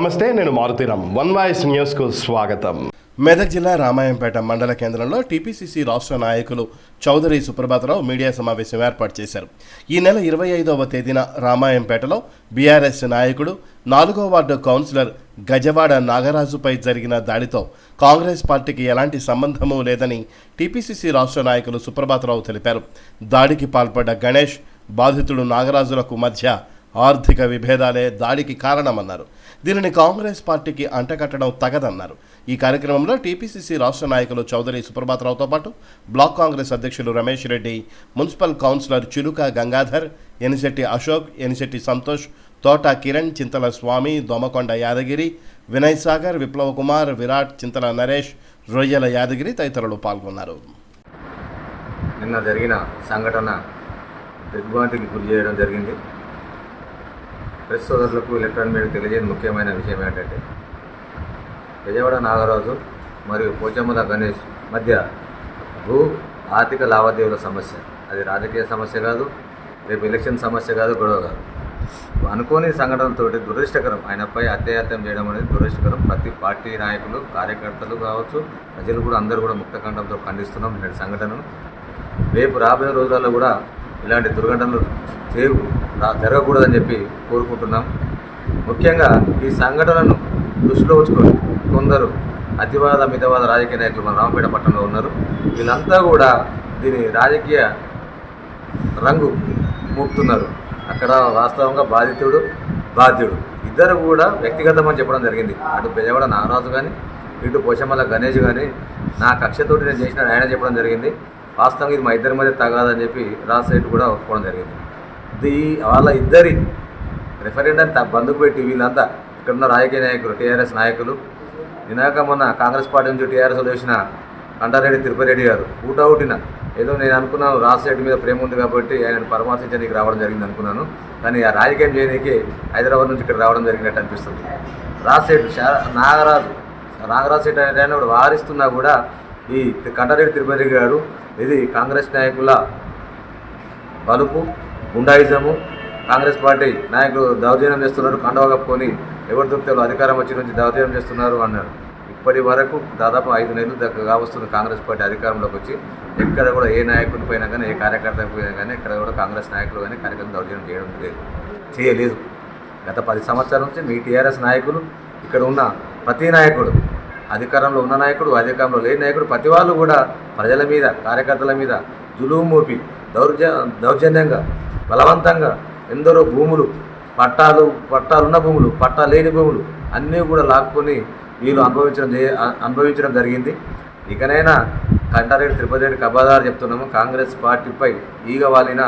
నమస్తే నేను Maruthi Ram one voice న్యూస్కు స్వాగతం. మెదక్ జిల్లా రామాయంపేట మండల కేంద్రంలో టీపీసీసీ రాష్ట్ర నాయకులు చౌదరి సుప్రభాతరావు మీడియా సమావేశం ఏర్పాటు చేశారు. ఈ నెల ఇరవై ఐదవ తేదీన రామాయంపేటలో బీఆర్ఎస్ నాయకుడు నాలుగో వార్డు కౌన్సిలర్ గజవాడ నాగరాజుపై జరిగిన దాడితో కాంగ్రెస్ పార్టీకి ఎలాంటి సంబంధము లేదని టీపీసీసీ రాష్ట్ర నాయకులు సుప్రభాతరావు తెలిపారు. దాడికి పాల్పడ్డ గణేష్ బాధితుడు నాగరాజులకు మధ్య ఆర్థిక విభేదాలే దాడికి కారణమన్నారు. దీనిని కాంగ్రెస్ పార్టీకి అంటకట్టడం తగదన్నారు. ఈ కార్యక్రమంలో టీపీసీసీ రాష్ట్ర నాయకులు చౌదరి సుప్రభాతరావుతో పాటు బ్లాక్ కాంగ్రెస్ అధ్యక్షులు రమేష్ రెడ్డి మున్సిపల్ కౌన్సిలర్ చిలుక గంగాధర్ ఎనిశెట్టి అశోక్ ఎనిశెట్టి సంతోష్ తోట కిరణ్ చింతల స్వామి దోమకొండ యాదగిరి వినయ్ సాగర్ విప్లవ కుమార్ విరాట్ చింతల నరేష్ రొయ్యల యాదగిరి తదితరులు పాల్గొన్నారు. నిన్న జరిగిన సంఘటన దిగ్భ్రాంతికి గురి చేయడం జరిగింది. ప్రెస్ సోదరులకు ఎలక్ట్రానిక్ మీడియా తెలియజేయని ముఖ్యమైన విషయం ఏంటంటే విజయవాడ నాగరాజు మరియు పోచమ్మల గణేష్ మధ్య భూ ఆర్థిక లావాదేవీల సమస్య. అది రాజకీయ సమస్య కాదు రేపు ఎలక్షన్ సమస్య కాదు గొడవ కాదు. అనుకోని సంఘటనలతోటి దురదృష్టకరం ఆయనపై అత్యాయత్యం చేయడం అనేది దురదృష్టకరం. ప్రతి పార్టీ నాయకులు కార్యకర్తలు కావచ్చు ప్రజలు కూడా అందరూ కూడా ముక్తకంఠంతో ఖండిస్తున్నాం. ఇలాంటి సంఘటనను రేపు రాబోయే రోజుల్లో కూడా ఇలాంటి దుర్ఘటనలు చేయవు జరగకూడదని చెప్పి కోరుకుంటున్నాం. ముఖ్యంగా ఈ సంఘటనను దృష్టిలో ఉంచుకొని కొందరు అతివాద మితవాద రాజకీయ నాయకులు మన రామపేట పట్టణంలో ఉన్నారు. వీళ్ళంతా కూడా దీని రాజకీయ రంగు మూపుతున్నారు. అక్కడ వాస్తవంగా బాధితుడు బాధ్యుడు. ఇద్దరు కూడా వ్యక్తిగతమని చెప్పడం జరిగింది. అటు బెజవాడ నాగరాజు కానీ ఇటు పోషమల్ల గణేష్ కానీ నా కక్షతోటి నేను చేసిన ఆయన చెప్పడం జరిగింది. వాస్తవంగా ఇది మా ఇద్దరి మధ్య తగాదని చెప్పి రాజశేఖర్ కూడా ఒప్పుకోవడం జరిగింది. దీ వాళ్ళ ఇద్దరి రెఫరెండం బంధుకు పెట్టి వీళ్ళంతా ఇక్కడ ఉన్న రాజకీయ నాయకులు టీఆర్ఎస్ నాయకులు. వినాక మొన్న కాంగ్రెస్ పార్టీ నుంచి టీఆర్ఎస్ వేసిన కంటారెడ్డి తిరుపతిరెడ్డి గారు ఊటౌటిన ఏదో నేను అనుకున్నాను రాజశేఖర్ మీద ప్రేమ ఉంది కాబట్టి ఆయన పరామర్శించడానికి రావడం జరిగింది అనుకున్నాను. కానీ ఆ రాజకీయం చేయడానికి హైదరాబాద్ నుంచి ఇక్కడ రావడం జరిగినట్టు అనిపిస్తుంది. రాజశేఖర్ నాగరాజు నాగరాజు శెట్టి అనే ఆయన వారిస్తున్నా కూడా ఈ కంటారెడ్డి తిరుపతి గారు ఇది కాంగ్రెస్ నాయకుల బలుపు గుండాయిజము కాంగ్రెస్ పార్టీ నాయకులు దౌర్జన్యం చేస్తున్నారు కండవ కప్పుకొని ఎవరి దొరికితే అధికారం వచ్చి నుంచి దౌర్జన్యం చేస్తున్నారు అన్నారు. ఇప్పటి వరకు దాదాపు ఐదు నెలలు దగ్గరగా వస్తుంది కాంగ్రెస్ పార్టీ అధికారంలోకి వచ్చి ఎక్కడ కూడా ఏ నాయకుని పోయినా కానీ ఏ కార్యకర్త పోయినా కానీ ఇక్కడ కూడా కాంగ్రెస్ నాయకులు కానీ కార్యకర్తలు దౌర్జన్యం చేయడం లేదు. చేయలేదు. గత పది సంవత్సరాల నుంచి మీ టీఆర్ఎస్ నాయకులు ఇక్కడ ఉన్న ప్రతి నాయకుడు అధికారంలో ఉన్న నాయకుడు అధికారంలో లేని నాయకుడు ప్రతి వాళ్ళు కూడా ప్రజల మీద కార్యకర్తల మీద జులువు మోపి దౌర్జ దౌర్జన్యంగా బలవంతంగా ఎందరో భూములు పట్టాలు పట్టాలున్న భూములు పట్టా లేని భూములు అన్నీ కూడా లాక్కొని వీళ్ళు అనుభవించడం అనుభవించడం జరిగింది. ఇకనైనా కంటారెడ్డి తిరుపతి రెడ్డి కబాదారు చెప్తున్నాము కాంగ్రెస్ పార్టీపై ఈగ వాలిన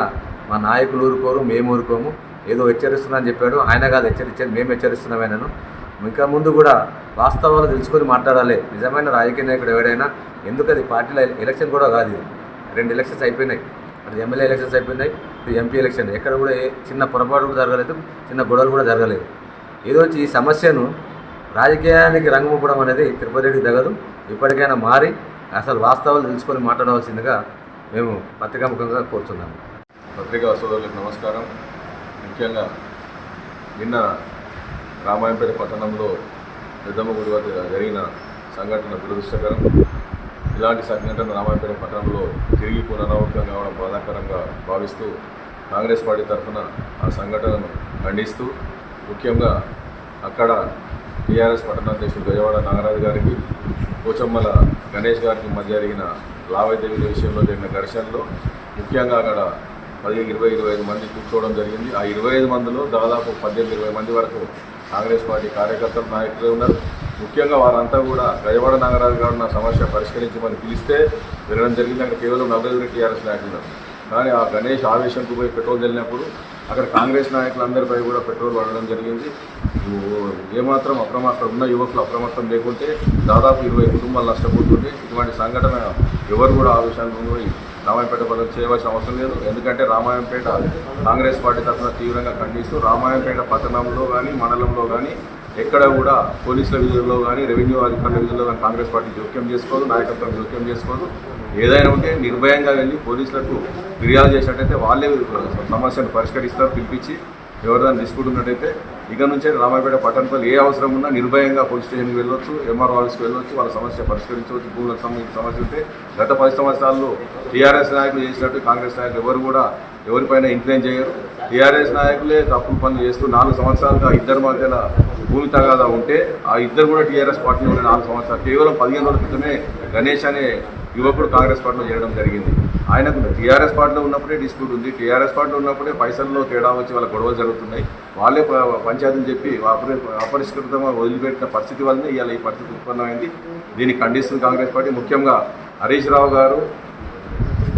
మా నాయకులు ఊరుకోరు మేము ఊరుకోము. ఏదో హెచ్చరిస్తున్నానని చెప్పాడు. ఆయన కాదు హెచ్చరించాడు మేము హెచ్చరిస్తున్నాం ఆయనను ఇంకా ముందు కూడా వాస్తవాలు తెలుసుకొని మాట్లాడాలి. నిజమైన రాజకీయ నాయకుడు ఎవడైనా ఎందుకది పార్టీలో ఎలక్షన్ కూడా కాదు ఇది. రెండు ఎలక్షన్స్ అయిపోయినాయి. అటు ఎమ్మెల్యే ఎలక్షన్స్ అయిపోయినాయి ఇటు ఎంపీ ఎలక్షన్ ఎక్కడ కూడా ఏ చిన్న పొరపాటు కూడా జరగలేదు చిన్న గొడవలు కూడా జరగలేదు. ఏదో ఈ సమస్యను రాజకీయానికి రంగు అనేది తిరుపతి రెడ్డి తగదు ఇప్పటికైనా మారి అసలు వాస్తవాలు తెలుసుకొని మాట్లాడవలసిందిగా మేము పత్రికాముఖంగా కోరుతున్నాము పత్రికా సోదరులకు నమస్కారం. ముఖ్యంగా నిన్న రామాయంపేట పట్టణంలో పెద్దమ్మ గుడి వద్ద జరిగిన సంఘటన దురదృష్టకరం. ఇలాంటి సంఘటన రామాయపేట పట్టణంలో తిరిగి పునరావృతం కావడం బాధాకరంగా భావిస్తూ కాంగ్రెస్ పార్టీ తరఫున ఆ సంఘటనను ఖండిస్తూ ముఖ్యంగా అక్కడ టీఆర్ఎస్ పట్టణాధ్యక్షుడు గజవాడ నాగరాజు గారికి పోచమ్మల గణేష్ గారికి మధ్య జరిగిన లావాదేవీల విషయంలో జరిగిన ఘర్షణలో ముఖ్యంగా అక్కడ పదిహేను ఇరవై ఇరవై ఐదు మంది కూర్చోవడం జరిగింది. ఆ ఇరవై ఐదు మందిలో దాదాపు పద్దెనిమిది ఇరవై మంది వరకు కాంగ్రెస్ పార్టీ కార్యకర్తలు నాయకులు ఉన్నారు. ముఖ్యంగా వారంతా కూడా గజవాడ నాగరాజు గారు నా సమస్య పరిష్కరించమని పిలిస్తే వెళ్ళడం జరిగింది. అక్కడ కేవలం నలుగురు టీఆర్ఎస్ నాయకులు. కానీ ఆ గణేష్ ఆవేశంకు పోయి పెట్రోల్ చల్లినప్పుడు అక్కడ కాంగ్రెస్ నాయకులందరిపై కూడా పెట్రోల్ పడడం జరిగింది. ఏమాత్రం అప్రమ అక్కడ ఉన్న యువకులు అప్రమత్తం లేకుంటే దాదాపు ఇరవై కుటుంబాలు నష్టపోతుంటే ఇటువంటి సంఘటన ఎవరు కూడా ఆ విషయాన్ని పోయి రామాయంపేట పదవి చేయవలసిన అవసరం లేదు. ఎందుకంటే రామాయంపేట కాంగ్రెస్ పార్టీ తరఫున తీవ్రంగా ఖండిస్తూ రామాయంపేట పట్టణంలో కానీ మండలంలో కానీ ఎక్కడ కూడా పోలీసుల విధుల్లో కానీ రెవెన్యూ అధికారుల విధుల్లో కానీ కాంగ్రెస్ పార్టీ జోక్యం చేసుకోదు నాయకత్వం జోక్యం చేసుకోదు. ఏదైనా ఉంటే నిర్భయంగా వెళ్ళి పోలీసులకు ఫిర్యాదు చేసినట్టయితే వాళ్ళే సమస్యను పరిష్కరిస్తారు పిలిపించి ఎవరిదాన్ని తీసుకుంటున్నట్టయితే ఉన్నట్టయితే ఇక నుంచే రామాయపేట పట్టణంలో ఏ అవసరం ఉన్నా నిర్భయంగా పోలీస్ స్టేషన్కి వెళ్ళొచ్చు ఎంఆర్ఓ ఆఫీస్కి వెళ్ళొచ్చు వాళ్ళ సమస్య పరిష్కరించవచ్చు. భూములకు సంబంధించిన సమస్య ఉంటే గత పది సంవత్సరాల్లో టీఆర్ఎస్ నాయకులు చేసినట్టు కాంగ్రెస్ నాయకులు ఎవరు కూడా ఎవరిపైన ఇన్ఫ్లుయెన్స్ చేయరు. టీఆర్ఎస్ నాయకులే తప్పుడు పనులు చేస్తూ నాలుగు సంవత్సరాలుగా ఇద్దరి మధ్యలో భూమి తగాదా ఉంటే ఆ ఇద్దరు కూడా టీఆర్ఎస్ పార్టీలో ఉన్న నాలుగు సంవత్సరాలు. కేవలం పదిహేను రోజుల క్రితమే గణేష్ అనే యువకుడు కాంగ్రెస్ పార్టీలో చేయడం జరిగింది. ఆయనకు టీఆర్ఎస్ పార్టీలో ఉన్నప్పుడే డిస్ప్యూట్ ఉంది. టీఆర్ఎస్ పార్టీలో ఉన్నప్పుడే పైసల్లో తేడా వచ్చి వాళ్ళ గొడవలు జరుగుతున్నాయి. వాళ్ళే ప- పంచాయతీలు చెప్పి అపరిష్కృతంగా వదిలిపెట్టిన పరిస్థితి వల్లనే ఇవాళ ఈ పరిస్థితి ఉత్పన్నమైంది. దీన్ని ఖండిస్తుంది కాంగ్రెస్ పార్టీ. ముఖ్యంగా హరీష్ రావు గారు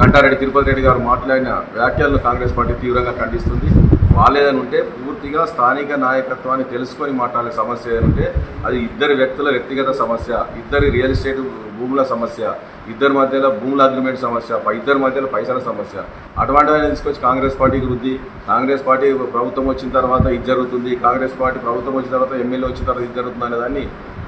గంటారెడ్డి తిరుపతి రెడ్డి గారు మాట్లాడిన వ్యాఖ్యలను కాంగ్రెస్ పార్టీ తీవ్రంగా ఖండిస్తుంది. బాగాలేదని ఉంటే పూర్తిగా స్థానిక నాయకత్వాన్ని తెలుసుకొని మాట్లాడే సమస్య ఏదంటే అది ఇద్దరు వ్యక్తుల వ్యక్తిగత సమస్య ఇద్దరి రియల్ ఎస్టేట్ భూముల సమస్య ఇద్దరి మధ్యలో భూముల అగ్రిమెంట్ సమస్య ఇద్దరి మధ్యలో పైసల సమస్య. అటువంటివన్నీ తీసుకొచ్చి కాంగ్రెస్ పార్టీకి వృద్ధి కాంగ్రెస్ పార్టీ ప్రభుత్వం వచ్చిన తర్వాత ఇది జరుగుతుంది. కాంగ్రెస్ పార్టీ ప్రభుత్వం వచ్చిన తర్వాత ఎమ్మెల్యే వచ్చిన తర్వాత ఇది జరుగుతుంది అనే దాన్ని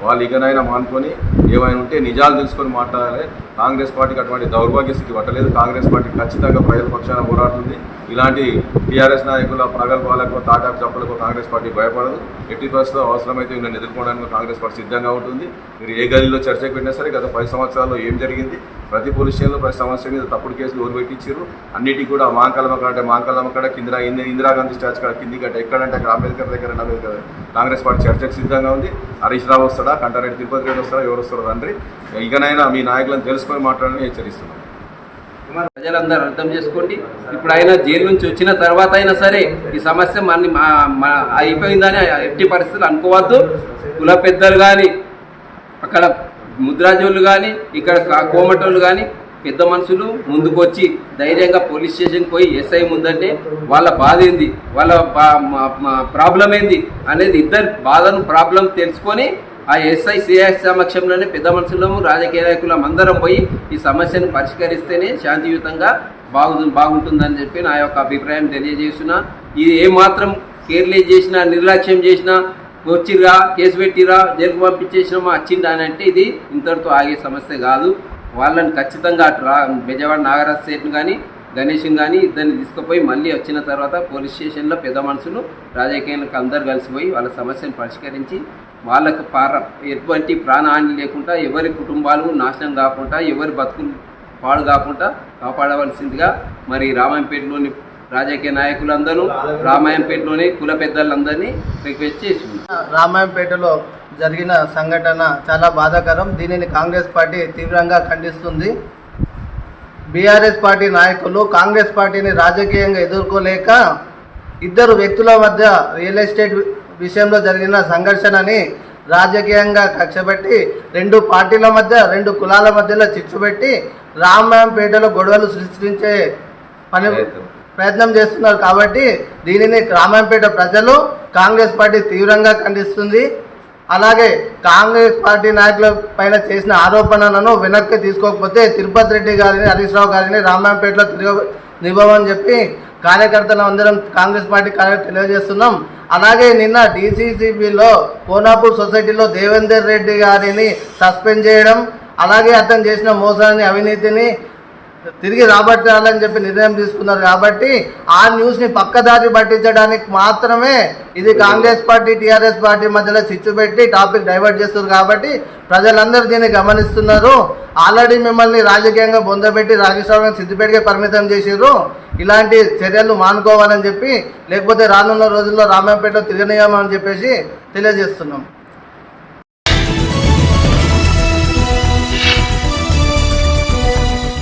వాళ్ళు ఇకనైనా మానుకొని ఏమైనా ఉంటే నిజాలు తెలుసుకొని మాట్లాడాలి. కాంగ్రెస్ పార్టీకి అటువంటి దౌర్భాగ్య స్థితి పట్టలేదు. కాంగ్రెస్ పార్టీ ఖచ్చితంగా ప్రజల పక్షాన పోరాడుతుంది. ఇలాంటి టీఆర్ఎస్ నాయకుల ప్రగల్భాలకు తాటాకు చప్పలకు కాంగ్రెస్ పార్టీ భయపడదు. ఎట్టి పరిస్థితుల్లో అవసరమైతే వీళ్ళని ఎదుర్కోవడానికి కాంగ్రెస్ పార్టీ సిద్ధంగా ఉంటుంది. మీరు ఏ గదిలో చర్చకు పెట్టినా సరే గత పది సంవత్సరాల్లో ఏం జరిగింది? ప్రతి పోలీస్ స్టేషన్లో ప్రతి సమస్య మీద తప్పుడు కేసులు ఊరు పెట్టించారు అన్నిటికీ కూడా మాంకలమ్మ కాడ అంటే మాంకలమ్మ కాడ కింద ఇందిరా ఇందిరాగాంధీ స్టాచ్యూ కాడ కింది కట్ట ఎక్కడంటే అక్కడ అంబేద్కర్ దగ్గర అంబేద్కర్ కాంగ్రెస్ పార్టీ చర్చకు సిద్ధంగా ఉంది. హరీష్ రావు వస్తాడా? కంటారెడ్డి తిరుపతి రెడ్డి వస్తాడా? ఎవరు వస్తారో తండ్రి. ఇకనైనా మీ నాయకులను తెలుసుకొని మాట్లాడాలని హెచ్చరిస్తున్నాను ప్రజలందరూ అర్థం చేసుకోండి. ఇప్పుడు ఆయన జైలు నుంచి వచ్చిన తర్వాత అయినా సరే ఈ సమస్య మన అయిపోయిందని ఎట్టి పరిస్థితులు అనుకోవద్దు. కుల పెద్దలు కానీ అక్కడ ముద్రాజోళ్ళు కానీ ఇక్కడ కోమటోళ్ళు కానీ పెద్ద మనుషులు ముందుకు వచ్చి ధైర్యంగా పోలీస్ స్టేషన్కి పోయి ఎస్ఐ ముందంటే వాళ్ళ బాధ ఏంది? వాళ్ళ బా- ప్రాబ్లం ఏంది? అనేది ఇద్దరు బాధను ప్రాబ్లం తెలుసుకొని ఆ ఎస్ఐ సిఐ సమక్షంలోనే పెద్ద మనుషులము రాజకీయ నాయకులం అందరం పోయి ఈ సమస్యను పరిష్కరిస్తేనే శాంతియుతంగా బాగు బాగుంటుందని చెప్పి నా యొక్క అభిప్రాయం తెలియజేస్తున్నా. ఇది ఏమాత్రం కేర్లెస్ చేసినా నిర్లక్ష్యం చేసినా వచ్చిర్రా కేసు పెట్టిరా జైలుకు పంపించేసినామా వచ్చిందా అని అంటే ఇది ఇంతటితో ఆగే సమస్య కాదు. వాళ్ళని ఖచ్చితంగా అటు రా బెజవాడ నాగరాజ్ సేట్ను కానీ గణేష్ని కానీ ఇద్దరిని తీసుకుపోయి మళ్ళీ వచ్చిన తర్వాత పోలీస్ స్టేషన్లో పెద్ద మనుషులు రాజకీయాలకు అందరు కలిసిపోయి వాళ్ళ సమస్యను పరిష్కరించి వాళ్ళకు పార ఎటువంటి ప్రాణహాని లేకుండా ఎవరి కుటుంబాలు నాశనం కాకుండా ఎవరి బతుకులు పాడు కాకుండా కాపాడవలసిందిగా మరి రామాయంపేటలోని రాజకీయ నాయకులందరూ రామాయంపేటలోని కుల పెద్దలందరినీ రిక్వెస్ట్ చేస్తున్నారు రామాయంపేటలో జరిగిన సంఘటన చాలా బాధాకరం. దీనిని కాంగ్రెస్ పార్టీ తీవ్రంగా ఖండిస్తుంది. బీఆర్ఎస్ పార్టీ నాయకులు కాంగ్రెస్ పార్టీని రాజకీయంగా ఎదుర్కోలేక ఇద్దరు వ్యక్తుల మధ్య రియల్ ఎస్టేట్ విషయంలో జరిగిన సంఘర్షణని రాజకీయంగా కక్షపెట్టి రెండు పార్టీల మధ్య రెండు కులాల మధ్యలో చిచ్చుపెట్టి రామాయంపేటలో గొడవలు సృష్టించే పని ప్రయత్నం. చేస్తున్నారు కాబట్టి దీనిని రామాయంపేట ప్రజలు కాంగ్రెస్ పార్టీ తీవ్రంగా ఖండిస్తుంది. అలాగే కాంగ్రెస్ పార్టీ నాయకుల పైన చేసిన ఆరోపణలను వెనక్కి తీసుకోకపోతే తిరుపతి రెడ్డి గారిని హరీష్ రావు గారిని రామాయంపేటలో తిరగ నివ్వమని చెప్పి కార్యకర్తలు అందరం కాంగ్రెస్ పార్టీ కార్యకర్తలు తెలియజేస్తున్నాం. అలాగే నిన్న డీసీసీబీలో కోనాపూర్ సొసైటీలో దేవేందర్ రెడ్డి గారిని సస్పెండ్ చేయడం అలాగే అతను చేసిన మోసాన్ని అవినీతిని తిరిగి రాబట్టాలని చెప్పి నిర్ణయం తీసుకున్నారు కాబట్టి ఆ న్యూస్ని పక్కదారి పట్టించడానికి మాత్రమే ఇది కాంగ్రెస్ పార్టీ టీఆర్ఎస్ పార్టీ మధ్యలో చిచ్చు పెట్టి టాపిక్ డైవర్ట్ చేస్తున్నారు కాబట్టి ప్రజలందరూ దీన్ని గమనిస్తున్నారు. ఆల్రెడీ మిమ్మల్ని రాజకీయంగా బొందబెట్టి రాజేశ్వరం సిద్దిపేటకే పరిమితం చేసారు ఇలాంటి చర్యలు మానుకోవాలని చెప్పి లేకపోతే రానున్న రోజుల్లో రామాయపేట తిరగనీయమని చెప్పేసి తెలియజేస్తున్నాం.